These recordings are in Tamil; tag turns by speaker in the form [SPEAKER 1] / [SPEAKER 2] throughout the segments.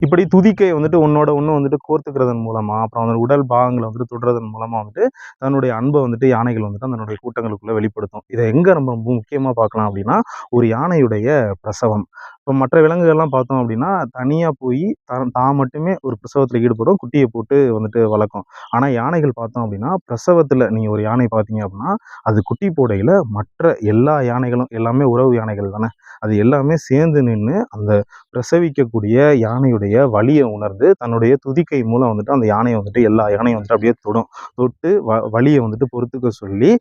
[SPEAKER 1] இப்படி துதிக்கை வந்துட்டு ஒன்னோட ஒன்று வந்துட்டு கோர்த்துக்கிறதன் மூலமா அப்புறம் அந்த உடல் பாகங்களை வந்துட்டு தொடுறதன் மூலமா வந்துட்டு தன்னுடைய அன்பை வந்துட்டு யானைகள் வந்துட்டு தன்னுடைய கூட்டங்களுக்குள்ளே வெளிப்படுத்தும். இதை எங்க நம்ம ரொம்ப முக்கியமா பார்க்கலாம் அப்படின்னா ஒரு யானையுடைய பிரசவம். இப்போ மற்ற விலங்குகள்லாம் பார்த்தோம் அப்படின்னா தனியாக போய் தான் தான் மட்டுமே ஒரு பிரசவத்தில் ஈடுபடும் குட்டியை போட்டு வந்துட்டு வளர்க்கும். ஆனால் யானைகள் பார்த்தோம் அப்படின்னா பிரசவத்தில் நீங்கள் ஒரு யானை பார்த்தீங்க அப்படின்னா அது குட்டி போடையில் மற்ற எல்லா யானைகளும் எல்லாமே உறவு யானைகள் தானே? அது எல்லாமே சேர்ந்து நின்று அந்த பிரசவிக்கக்கூடிய யானையுடைய வலியை உணர்ந்து தன்னுடைய துதிக்கை மூலம் வந்துட்டு அந்த யானையை வந்துட்டு எல்லா யானையும் வந்துட்டு அப்படியே தொடும். தொட்டு வ வலியை வந்துட்டு பொறுத்துக்க சொல்லி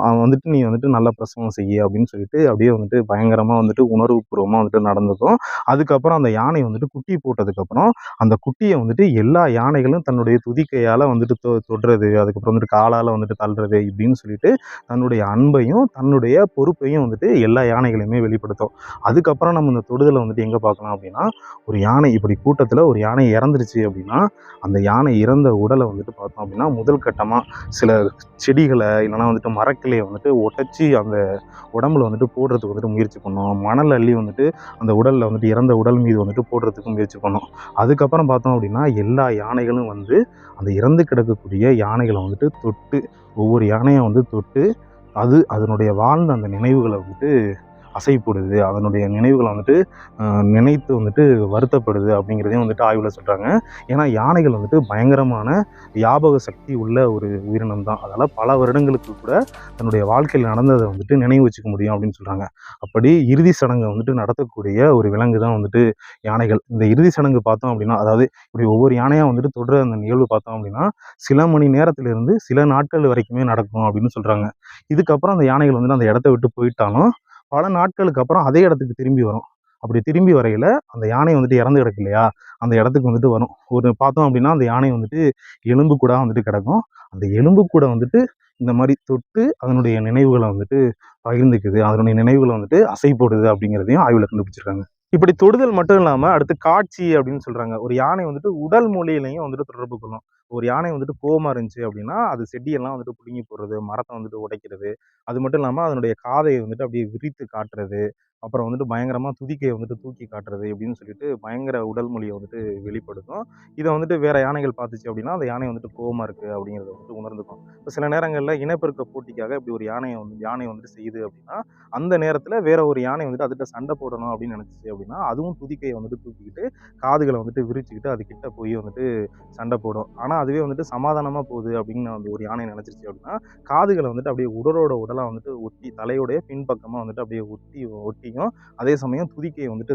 [SPEAKER 1] அவன் வந்துட்டு நீ வந்துட்டு நல்ல பிரசவம் செய்ய அப்படின்னு சொல்லிட்டு அப்படியே வந்துட்டு பயங்கரமாக வந்துட்டு உணர்வுபூர்வமாக வந்துட்டு நடந்துக்கும் அதுக்கப்புறம் அந்த யானை வந்துட்டு குட்டி போட்டதுக்கப்புறம் அந்த குட்டியை வந்துட்டு எல்லா யானைகளும் தன்னுடைய துதிக்கையால் வந்துட்டு தொ தொடுறது அதுக்கப்புறம் வந்துட்டு காலால் வந்துட்டு தள்ளுறது இப்படின்னு சொல்லிட்டு தன்னுடைய அன்பையும் தன்னுடைய பொறுப்பையும் வந்துட்டு எல்லா யானைகளையுமே வெளிப்படுத்தும். அதுக்கப்புறம் நம்ம இந்த தொடுதலை வந்துட்டு எங்கே பார்க்கலாம் அப்படின்னா ஒரு யானை இப்படி கூட்டத்தில் ஒரு யானை இறந்துருச்சு அப்படின்னா அந்த யானை இறந்த உடலை வந்துட்டு பார்த்தோம் அப்படின்னா முதல் கட்டமாக சில செடிகளை இல்லைனா வந்துட்டு மரக்கிளையை வந்துட்டு உடைச்சி அந்த உடம்புல வந்துட்டு போடுறதுக்கு வந்துட்டு முயற்சி பண்ணும். மணல் அள்ளி வந்துட்டு அந்த உடலில் வந்துட்டு இறந்த உடல் மீது வந்துட்டு போடுறதுக்கு முயற்சி பண்ணோம். அதுக்கப்புறம் பார்த்தோம் அப்படின்னா எல்லா யானைகளும் வந்து அந்த இறந்து கிடக்கக்கூடிய யானைகளை வந்துட்டு தொட்டு ஒவ்வொரு யானையும் வந்து தொட்டு அது அதனுடைய வாழ்ந்த அந்த நினைவுகளை வந்துட்டு அசைப்படுது அதனுடைய நினைவுகளை வந்துட்டு நினைத்து வந்துட்டு வருத்தப்படுது அப்படிங்கிறதையும் வந்துட்டு ஆய்வில் சொல்கிறாங்க ஏன்னா யானைகள் வந்துட்டு பயங்கரமான ஞாபக சக்தி உள்ள ஒரு உயிரினம் தான். அதனால் பல வருடங்களுக்கு கூட தன்னுடைய வாழ்க்கையில் நடந்ததை வந்துட்டு நினைவு வச்சுக்க முடியும் அப்படின்னு சொல்கிறாங்க அப்படி இறுதி சடங்கை வந்துட்டு நடத்தக்கூடிய ஒரு விலங்கு தான் வந்துட்டு யானைகள். இந்த இறுதி சடங்கு பார்த்தோம் அப்படின்னா அதாவது இப்படி ஒவ்வொரு யானையாக வந்துட்டு தொடர அந்த நிகழ்வு பார்த்தோம் அப்படின்னா சில மணி நேரத்திலிருந்து சில நாட்கள் வரைக்குமே நடக்கும் அப்படின்னு சொல்கிறாங்க இதுக்கப்புறம் அந்த யானைகள் வந்துட்டு அந்த இடத்த விட்டு போயிட்டாலும் பல நாட்களுக்கு அப்புறம் அதே இடத்துக்கு திரும்பி வரும். அப்படி திரும்பி வரையில் அந்த யானை வந்துட்டு இறந்து கிடக்கு இல்லையா? அந்த இடத்துக்கு வந்துட்டு வரும். ஒரு பார்த்தோம் அப்படின்னா அந்த யானை வந்துட்டு எலும்பு கூட வந்துட்டு கிடக்கும். அந்த எலும்பு கூட வந்துட்டு இந்த மாதிரி தொட்டு அதனுடைய நினைவுகளை வந்துட்டு பகிர்ந்துக்குது. அதனுடைய நினைவுகளை வந்துட்டு அசை போடுது அப்படிங்கிறதையும் ஆய்வில் கண்டுபிடிச்சிருக்காங்க. இப்படி தொடுதல் மட்டும் இல்லாமல் அடுத்து காட்சி அப்படின்னு சொல்கிறாங்க ஒரு யானை வந்துட்டு உடல் மொழியிலையும் வந்துட்டு தொடர்பு கொள்ளும். ஒரு யானை வந்துட்டு கோவமாக இருந்துச்சு அப்படின்னா அது செடியெல்லாம் வந்துட்டு பிடுங்கி போடுறது மரத்தை வந்துட்டு உடைக்கிறது. அது மட்டும் இல்லாமல் அதனுடைய காதையை வந்துட்டு அப்படியே விரித்து காட்டுறது. அப்புறம் வந்துட்டு பயங்கரமாக துதிக்கையை வந்துட்டு தூக்கி காட்டுறது அப்படின்னு சொல்லிட்டு பயங்கர உடல் மொழியை வந்துட்டு வெளிப்படுத்தும். இதை வந்துட்டு வேறு யானைகள் பார்த்துச்சு அப்படின்னா அந்த யானை வந்துட்டு கோமா இருக்குது அப்படிங்கிறத வந்துட்டு உணர்ந்துக்கும். இப்போ சில நேரங்களில் இனப்பெருக்க போட்டிக்காக இப்படி ஒரு யானையை வந்து யானை வந்துட்டு செய்யுது அப்படின்னா அந்த நேரத்தில் வேற ஒரு யானை வந்துட்டு அதுகிட்ட சண்டை போடணும் அப்படின்னு நினச்சிச்சு அப்படின்னா அதுவும் துதிக்கையை வந்துட்டு தூக்கிக்கிட்டு காதுகளை வந்துட்டு விரிச்சுக்கிட்டு அதுக்கிட்ட போய் வந்துட்டு சண்டை போடும். ஆனால் அதுவே வந்துட்டு சமாதானமாக போகுது அப்படின்னு அந்த ஒரு யானை நினச்சிருச்சு அப்படின்னா காதுகளை வந்துட்டு அப்படியே உடலோட உடலாக வந்துட்டு ஒட்டி தலையோடைய பின்பக்கமாக வந்துட்டு அப்படியே ஒட்டி ஒட்டி ஒட்டியும் அதே சமயம் துதிக்கையை வந்துட்டு